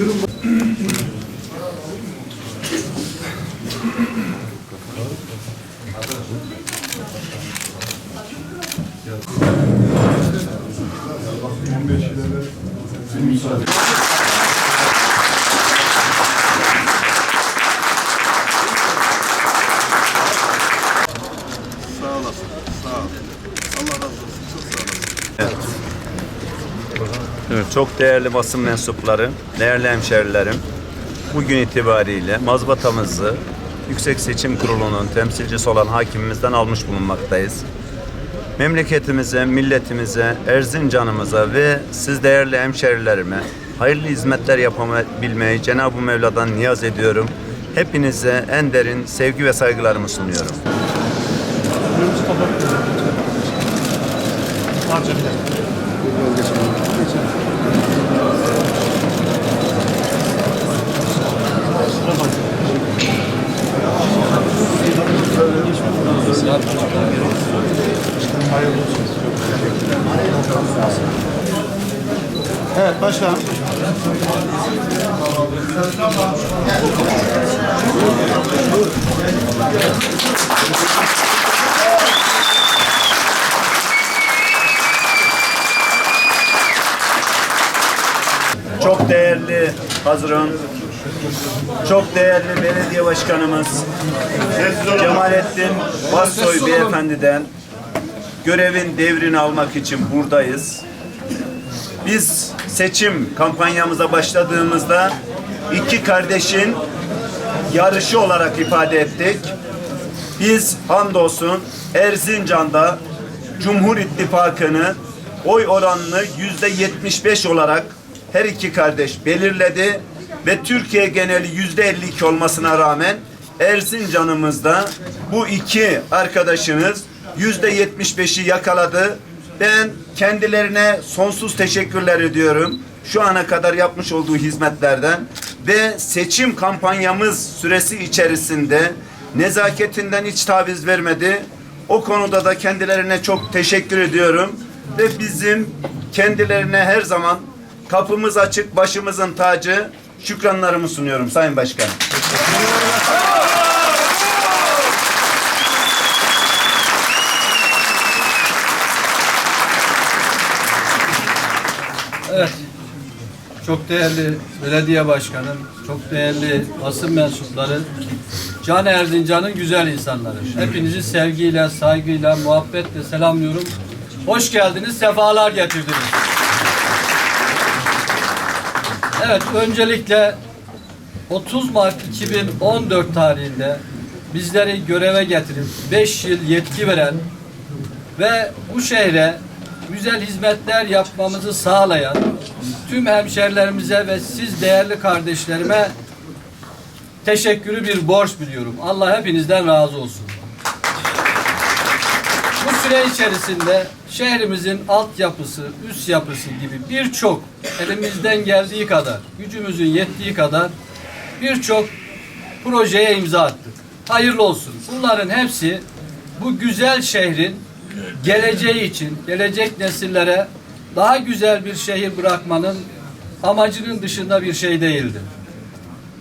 Sağ olasın. Sağ ol. Allah razı olsun. Çok sağ olasın. Evet, çok değerli basın mensupları, değerli hemşerilerim. Bugün itibariyle mazbatamızı Yüksek Seçim Kurulu'nun temsilcisi olan hakimimizden almış bulunmaktayız. Memleketimize, milletimize, Erzincan'ımıza ve siz değerli hemşerilerime hayırlı hizmetler yapabilmeyi Cenab-ı Mevla'dan niyaz ediyorum. Hepinize en derin sevgi ve saygılarımı sunuyorum. Evet başkanım. Çok değerli Hazırın, çok değerli belediye başkanımız Cemalettin Bassoy beyefendiden görevin devrini almak için buradayız. Biz seçim kampanyamıza başladığımızda iki kardeşin yarışı olarak ifade ettik. Biz hamdolsun Erzincan'da Cumhur İttifakı'nı oy oranını yüzde 75 olarak her iki kardeş belirledi ve Türkiye geneli yüzde 52 olmasına rağmen Erzincan'ımızda bu iki arkadaşınız yüzde 75'i yakaladı. Ben kendilerine sonsuz teşekkürler ediyorum. Şu ana kadar yapmış olduğu hizmetlerden ve seçim kampanyamız süresi içerisinde nezaketinden hiç taviz vermedi. O konuda da kendilerine çok teşekkür ediyorum ve bizim kendilerine her zaman kapımız açık, başımızın tacı şükranlarımı sunuyorum Sayın Başkanım. Evet. Çok değerli belediye başkanım, çok değerli basın mensupları, Can Erzincan'ın güzel insanları. Hepinizi sevgiyle, saygıyla, muhabbetle selamlıyorum. Hoş geldiniz, sefalar getirdiniz. Evet, öncelikle 30 Mart 2014 tarihinde bizleri göreve getirip 5 yıl yetki veren ve bu şehre güzel hizmetler yapmamızı sağlayan tüm hemşerilerimize ve siz değerli kardeşlerime teşekkürü bir borç biliyorum. Allah hepinizden razı olsun. Bu süre içerisinde şehrimizin altyapısı, üst yapısı gibi birçok elimizden geldiği kadar, gücümüzün yettiği kadar birçok projeye imza attık. Hayırlı olsun. Bunların hepsi bu güzel şehrin geleceği için, gelecek nesillere daha güzel bir şehir bırakmanın amacının dışında bir şey değildir.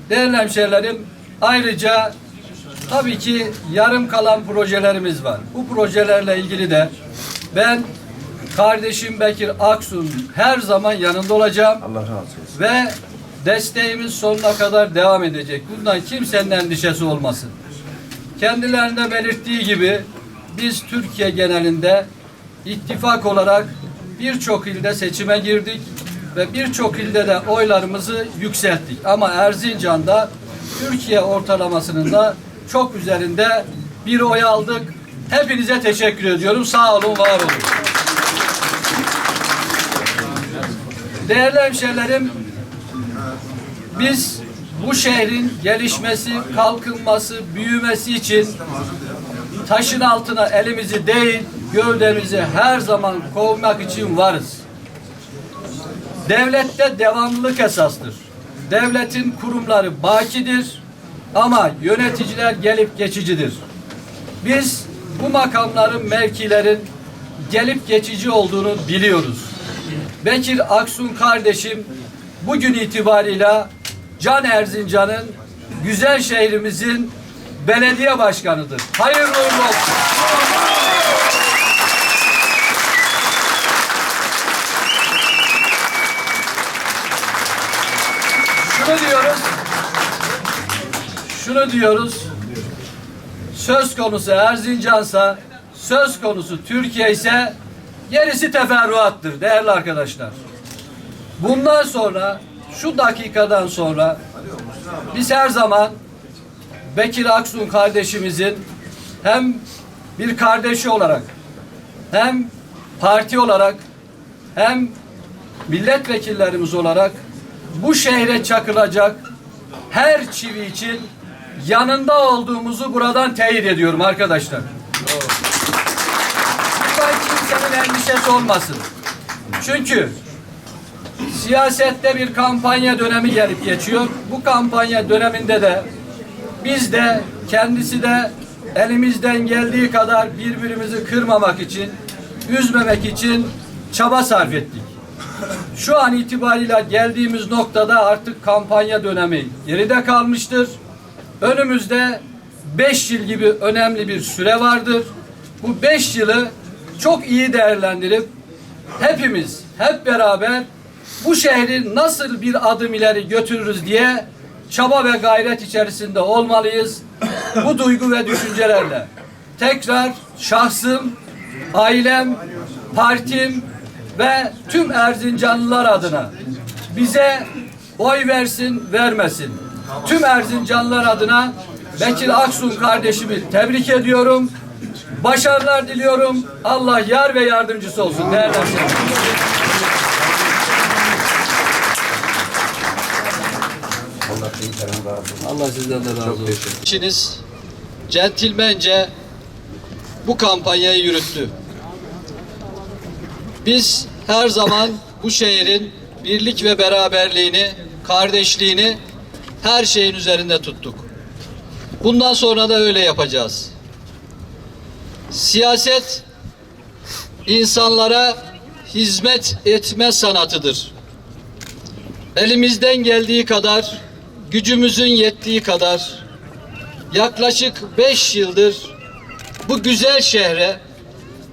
Değerli hemşehrilerim, ayrıca tabii ki yarım kalan projelerimiz var. Bu projelerle ilgili de ben kardeşim Bekir Aksun her zaman yanında olacağım. Allah razı olsun. Ve desteğimiz sonuna kadar devam edecek. Bundan kimsenin endişesi olmasın. Kendilerine belirttiği gibi biz Türkiye genelinde ittifak olarak birçok ilde seçime girdik ve birçok ilde de oylarımızı yükselttik. Ama Erzincan'da Türkiye ortalamasının da çok üzerinde bir oy aldık. Hepinize teşekkür ediyorum. Sağ olun, var olun. Değerli hemşehrilerim, biz bu şehrin gelişmesi, kalkınması, büyümesi için taşın altına elimizi değil, gövdemizi her zaman kovmak için varız. Devlette devamlılık esastır. Devletin kurumları bakidir ama yöneticiler gelip geçicidir. Biz bu makamların, mevkilerin gelip geçici olduğunu biliyoruz. Bekir Aksun kardeşim bugün itibarıyla Can Erzincan'ın güzel şehrimizin belediye başkanıdır. Hayırlı uğurlu olsun. Şunu diyoruz. Şunu diyoruz. Söz konusu Erzincan'sa, söz konusu Türkiye ise gerisi teferruattır değerli arkadaşlar. Bundan sonra, şu dakikadan sonra biz her zaman Bekir Aksun kardeşimizin hem bir kardeşi olarak hem parti olarak hem milletvekillerimiz olarak bu şehre çakılacak her çivi için yanında olduğumuzu buradan teyit ediyorum arkadaşlar. Lütfen kimsenin endişesi olmasın. Çünkü siyasette bir kampanya dönemi gelip geçiyor. Bu kampanya döneminde de biz de kendisi de elimizden geldiği kadar birbirimizi kırmamak için, üzmemek için çaba sarf ettik. Şu an itibariyle geldiğimiz noktada artık kampanya dönemi geride kalmıştır. Önümüzde beş yıl gibi önemli bir süre vardır. Bu beş yılı çok iyi değerlendirip hepimiz hep beraber bu şehri nasıl bir adım ileri götürürüz diye çaba ve gayret içerisinde olmalıyız. Bu duygu ve düşüncelerle tekrar şahsım, ailem, partim ve tüm Erzincanlılar adına bize oy versin, vermesin. Tüm Erzincanlılar adına Bekir Aksun kardeşimi tebrik ediyorum. Başarılar diliyorum. Allah yar ve yardımcısı olsun değerli arkadaşlar. Allah sizden de razı olsun. İşiniz centilmence bu kampanyayı yürüttü. Biz her zaman bu şehrin birlik ve beraberliğini, kardeşliğini her şeyin üzerinde tuttuk. Bundan sonra da öyle yapacağız. Siyaset insanlara hizmet etme sanatıdır. Elimizden geldiği kadar, gücümüzün yettiği kadar yaklaşık beş yıldır bu güzel şehre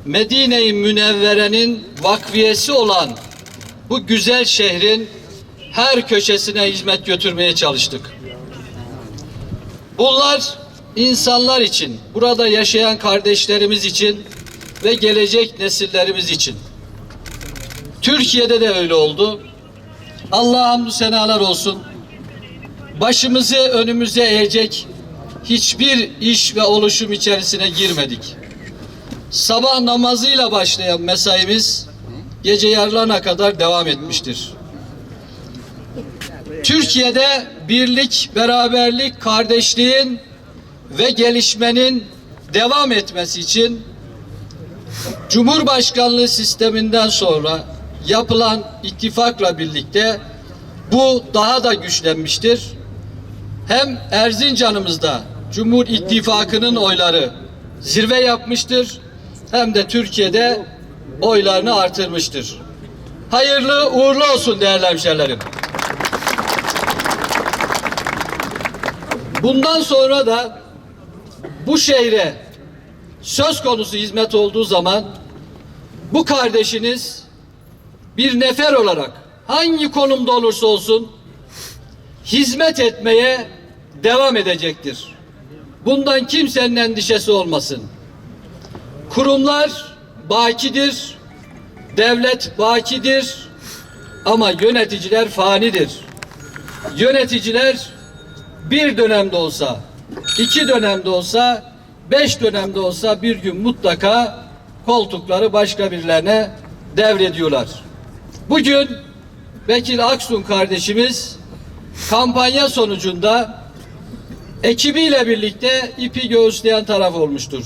Medine-i Münevvere'nin vakfiyesi olan bu güzel şehrin her köşesine hizmet götürmeye çalıştık. Bunlar insanlar için, burada yaşayan kardeşlerimiz için ve gelecek nesillerimiz için. Türkiye'de de öyle oldu. Allah'a hamdü senalar olsun. Başımızı önümüze eğecek hiçbir iş ve oluşum içerisine girmedik. Sabah namazıyla başlayan mesaimiz gece yarılarına kadar devam etmiştir. Türkiye'de birlik, beraberlik, kardeşliğin ve gelişmenin devam etmesi için Cumhurbaşkanlığı sisteminden sonra yapılan ittifakla birlikte bu daha da güçlenmiştir. Hem Erzincan'ımızda Cumhur İttifakı'nın oyları zirve yapmıştır hem de Türkiye'de oylarını artırmıştır. Hayırlı uğurlu olsun değerli hemşerilerim. Bundan sonra da bu şehre söz konusu hizmet olduğu zaman bu kardeşiniz bir nefer olarak hangi konumda olursa olsun hizmet etmeye devam edecektir. Bundan kimsenin endişesi olmasın. Kurumlar bakidir, devlet bakidir ama yöneticiler fanidir. Yöneticiler bir dönemde olsa, iki dönemde olsa, beş dönemde olsa bir gün mutlaka koltukları başka birilerine devrediyorlar. Bugün Bekir Aksun kardeşimiz kampanya sonucunda ekibiyle birlikte ipi göğüsleyen taraf olmuştur.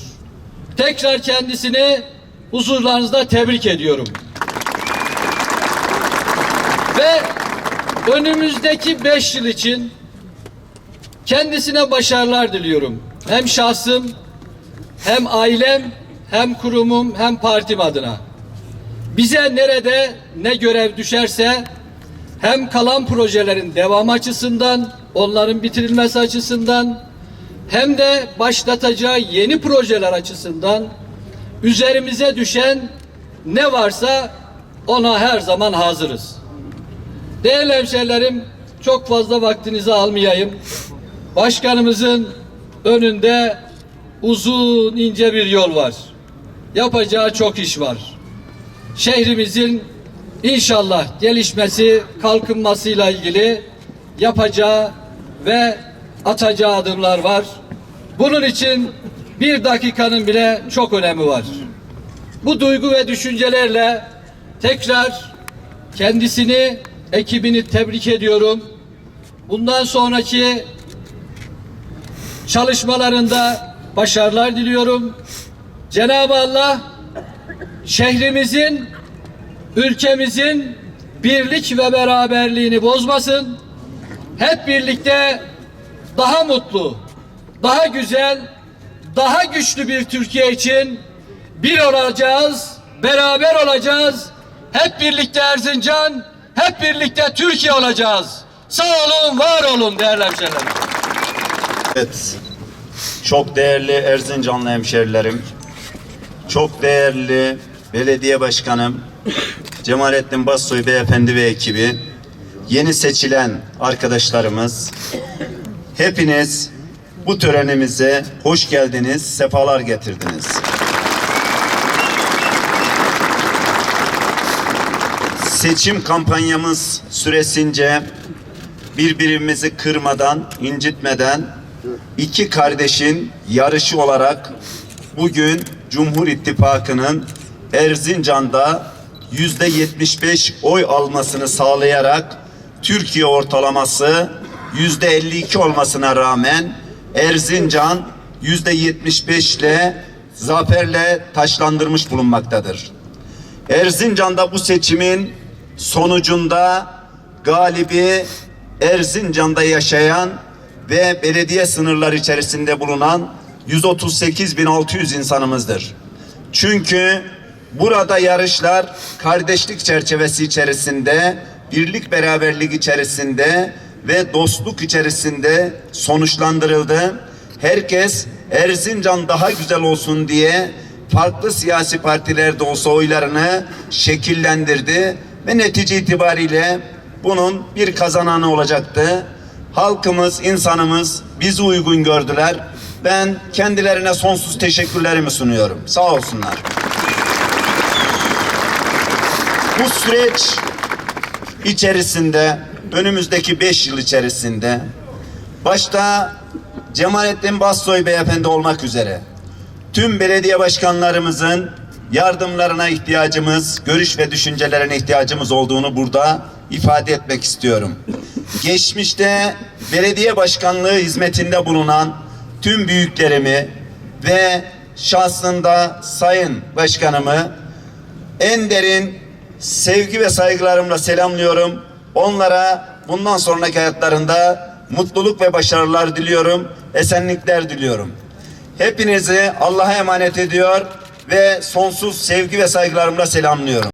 Tekrar kendisini huzurlarınızda tebrik ediyorum. Ve önümüzdeki beş yıl için kendisine başarılar diliyorum. Hem şahsım, hem ailem, hem kurumum, hem partim adına. Bize nerede ne görev düşerse hem kalan projelerin devam açısından, onların bitirilmesi açısından hem de başlatacağı yeni projeler açısından üzerimize düşen ne varsa ona her zaman hazırız. Değerli hemşehrilerim, çok fazla vaktinizi almayayım. Başkanımızın önünde uzun ince bir yol var. Yapacağı çok iş var. Şehrimizin inşallah gelişmesi, kalkınmasıyla ilgili yapacağı ve atacağı adımlar var. Bunun için bir dakikanın bile çok önemi var. Bu duygu ve düşüncelerle tekrar kendisini, ekibini tebrik ediyorum. Bundan sonraki çalışmalarında başarılar diliyorum. Cenab-ı Allah şehrimizin, ülkemizin birlik ve beraberliğini bozmasın. Hep birlikte daha mutlu, daha güzel, daha güçlü bir Türkiye için bir olacağız, beraber olacağız. Hep birlikte Erzincan, hep birlikte Türkiye olacağız. Sağ olun, var olun değerli hemşehrilerim. Evet. Çok değerli Erzincanlı hemşerilerim. Çok değerli belediye başkanım Cemalettin Bassoy beyefendi ve ekibi. Yeni seçilen arkadaşlarımız. Hepiniz bu törenimize hoş geldiniz, sefalar getirdiniz. Seçim kampanyamız süresince birbirimizi kırmadan, incitmeden iki kardeşin yarışı olarak bugün Cumhur İttifakı'nın Erzincan'da yüzde 75 oy almasını sağlayarak Türkiye ortalaması yüzde 52 olmasına rağmen Erzincan yüzde 75 ile zaferle taşlandırmış bulunmaktadır. Erzincan'da bu seçimin sonucunda galibi Erzincan'da yaşayan ve belediye sınırları içerisinde bulunan 138.600 insanımızdır. Çünkü burada yarışlar kardeşlik çerçevesi içerisinde, birlik beraberlik içerisinde ve dostluk içerisinde sonuçlandırıldı. Herkes Erzincan daha güzel olsun diye farklı siyasi partilerde olsa oylarını şekillendirdi ve netice itibariyle bunun bir kazananı olacaktı. Halkımız, insanımız bizi uygun gördüler. Ben kendilerine sonsuz teşekkürlerimi sunuyorum. Sağ olsunlar. Bu süreç içerisinde önümüzdeki beş yıl içerisinde başta Cemalettin Bassoy beyefendi olmak üzere tüm belediye başkanlarımızın yardımlarına ihtiyacımız, görüş ve düşüncelerine ihtiyacımız olduğunu burada ifade etmek istiyorum. Geçmişte belediye başkanlığı hizmetinde bulunan tüm büyüklerimi ve şahsında sayın başkanımı en derin sevgi ve saygılarımla selamlıyorum. Onlara bundan sonraki hayatlarında mutluluk ve başarılar diliyorum. Esenlikler diliyorum. Hepinizi Allah'a emanet ediyor ve sonsuz sevgi ve saygılarımla selamlıyorum.